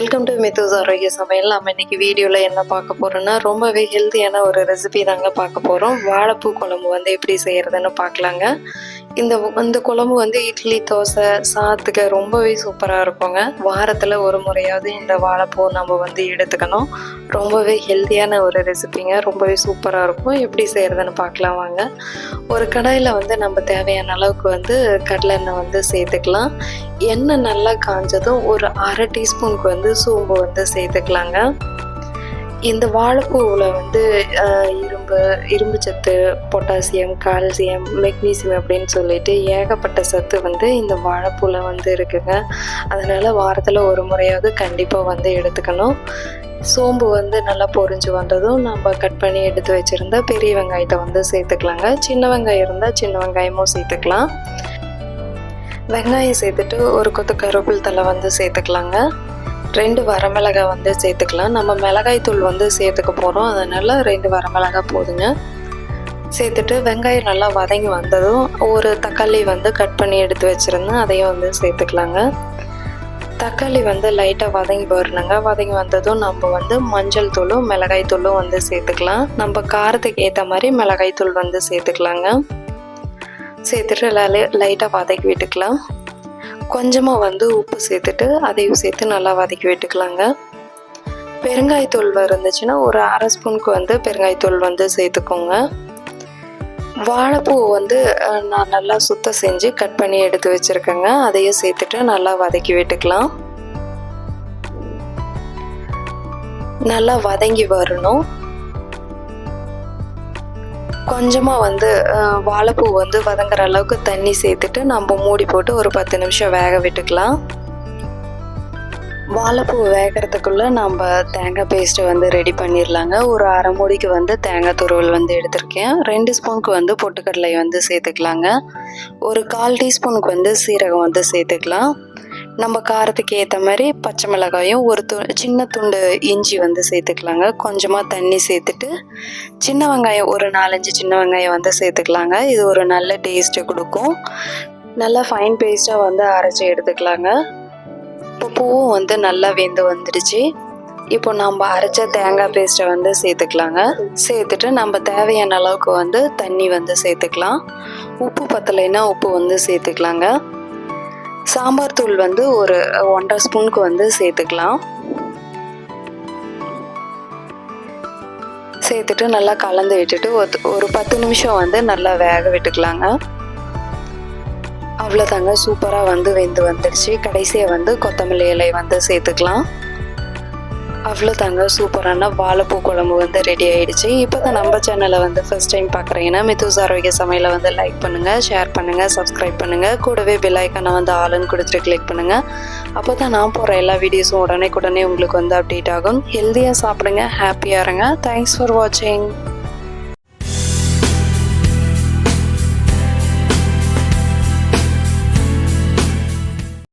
Welcome to மித்தூஸ் ஆரோக்கிய சமையல் நம்ம இன்னைக்கு வீடியோவில் என்ன பார்க்க போறோம்னா ரொம்பவே ஹெல்த்தியான ஒரு ரெசிபி தாங்க பார்க்க போகிறோம் வாழைப்பூ குழம்பு வந்து எப்படி செய்யறதுன்னு பார்க்கலாங்க. இந்த இந்த குழம்பு வந்து இட்லி தோசை சாத்துக்கு ரொம்பவே சூப்பராக இருக்குங்க. வாரத்தில் ஒரு முறையாவது இந்த வாழைப்பூ நம்ம வந்து எடுத்துக்கணும். ரொம்பவே ஹெல்த்தியான ஒரு ரெசிபிங்க. ரொம்பவே சூப்பராக இருக்கும். எப்படி செய்கிறதுன்னு பார்க்கலாம் வாங்க. ஒரு கடாயில் வந்து நம்ம தேவையான அளவுக்கு வந்து கடலை எண்ணெய் வந்து சேர்த்துக்கலாம். எண்ணெய் நல்லா காஞ்சதும் ஒரு அரை டீஸ்பூனுக்கு வந்து சோம்பு வந்து சேர்த்துக்கலாங்க. இந்த வாழைப்பூவில் வந்து இரும்பு இரும்பு சத்து பொட்டாசியம் கால்சியம் மெக்னீசியம் அப்படின்னு சொல்லிட்டு ஏகப்பட்ட சத்து வந்து இந்த வாழைப்பூவில் வந்து இருக்குங்க. அதனால வாரத்தில் ஒரு முறையாவது கண்டிப்பாக வந்து எடுத்துக்கணும். சோம்பு வந்து நல்லா பொரிஞ்சு வந்ததும் நம்ம கட் பண்ணி எடுத்து வச்சுருந்தா பெரிய வெங்காயத்தை வந்து சேர்த்துக்கலாங்க. சின்ன வெங்காயம் இருந்தால் சின்ன வெங்காயமும் சேர்த்துக்கலாம். வெங்காயம் சேர்த்துட்டு ஒரு கொத்து கருவேப்பில் தலை வந்து சேர்த்துக்கலாங்க. ரெண்டு வரமிளகாய் வந்து சேர்த்துக்கலாம். நம்ம மிளகாய் தூள் வந்து சேர்த்துக்க போகிறோம் அதனால் ரெண்டு வரமிளகாய் போதுங்க. சேர்த்துட்டு வெங்காயம் நல்லா வதங்கி வந்ததும் ஒரு தக்காளி வந்து கட் பண்ணி எடுத்து வச்சுருந்தேன். அதையும் வந்து சேர்த்துக்கலாங்க. தக்காளி வந்து லைட்டாக வதங்கி வரணுங்க. வதங்கி வந்ததும் நம்ம வந்து மஞ்சள் தூளும் மிளகாய் தூளும் வந்து சேர்த்துக்கலாம். நம்ம காரத்துக்கு ஏற்ற மாதிரி மிளகாய் தூள் வந்து சேர்த்துக்கலாங்க. சேர்த்துட்டு லைட்டாக வதக்கி விட்டுக்கலாம். கொஞ்சமாக வந்து உப்பு சேர்த்துட்டு அதையும் சேர்த்து நல்லா வதக்கி விட்டுக்கலாங்க. பெருங்காயத்தூள் இருந்துச்சுன்னா ஒரு அரை ஸ்பூனுக்கு வந்து பெருங்காயத்தூள் வந்து சேர்த்துக்கோங்க. வாழைப்பூ வந்து நான் நல்லா சுத்தம் செஞ்சு கட் பண்ணி எடுத்து வச்சுருக்கேங்க. அதையும் சேர்த்துட்டு நல்லா வதக்கி விட்டுக்கலாம். நல்லா வதங்கி வரணும். கொஞ்சமாக வந்து வாழைப்பூ வந்து வதங்குற அளவுக்கு தண்ணி சேர்த்துட்டு நம்ம மூடி போட்டு ஒரு பத்து நிமிஷம் வேக விட்டுக்கலாம். வாழைப்பூ வேகிறதுக்குள்ளே நம்ம தேங்காய் பேஸ்ட்டை வந்து ரெடி பண்ணிடலாங்க. ஒரு அரை மூடிக்கு வந்து தேங்காய் துருவல் வந்து எடுத்திருக்கேன். ரெண்டு ஸ்பூனுக்கு வந்து பொட்டுக்கடலை வந்து சேர்த்துக்கலாங்க. ஒரு கால் டீஸ்பூனுக்கு வந்து சீரகம் வந்து சேர்த்துக்கலாம். நம்ம காரத்துக்கு ஏற்ற மாதிரி பச்சை மிளகாயும் ஒரு து சின்ன துண்டு இஞ்சி வந்து சேர்த்துக்கலாங்க. கொஞ்சமாக தண்ணி சேர்த்துட்டு சின்ன வெங்காயம் ஒரு நாலஞ்சு சின்ன வெங்காயம் வந்து சேர்த்துக்கலாங்க. இது ஒரு நல்ல டேஸ்ட்டு கொடுக்கும். நல்லா ஃபைன் பேஸ்ட்டாக வந்து அரைச்சி எடுத்துக்கலாங்க. இப்போ பூவும் வந்து நல்லா வெந்து வந்துடுச்சு. இப்போ நம்ம அரைச்ச தேங்காய் பேஸ்ட்டை வந்து சேர்த்துக்கலாங்க. சேர்த்துட்டு நம்ம தேவையான அளவுக்கு வந்து தண்ணி வந்து சேர்த்துக்கலாம். உப்பு பத்தலைன்னா உப்பு வந்து சேர்த்துக்கலாங்க. சாம்பார் தூள் வந்து ஒரு ஒன்றரை ஸ்பூனுக்கு வந்து சேர்த்துக்கலாம். சேர்த்துட்டு நல்லா கலந்து விட்டுட்டு ஒரு- பத்து நிமிஷம் வந்து நல்லா வேக விட்டுக்கலாங்க. அவ்வளோதாங்க சூப்பராக வந்து வெந்து வந்துடுச்சு. கடைசியாக வந்து கொத்தமல்லி இலை வந்து சேர்த்துக்கலாம். அவ்வளோதாங்க சூப்பரான வாழைப்பூ குழம்பு வந்து ரெடி ஆகிடுச்சு இப்போ தான் நம்ம சேனலை வந்து ஃபஸ்ட் டைம் பார்க்குறீங்கன்னா மித்தூஸ் ஆரோக்கிய சமையலை வந்து லைக் பண்ணுங்கள் ஷேர் பண்ணுங்கள் சப்ஸ்கிரைப் பண்ணுங்கள் கூடவே பில்லைக்கான வந்து ஆளுன்னு கொடுத்துட்டு கிளிக் பண்ணுங்கள் அப்போ தான் நான் போகிற எல்லா வீடியோஸும் உடனே உடனே உங்களுக்கு வந்து அப்டேட் ஆகும். ஹெல்த்தியாக சாப்பிடுங்க ஹாப்பியாக இருங்க. தேங்க்ஸ் ஃபார் வாட்சிங்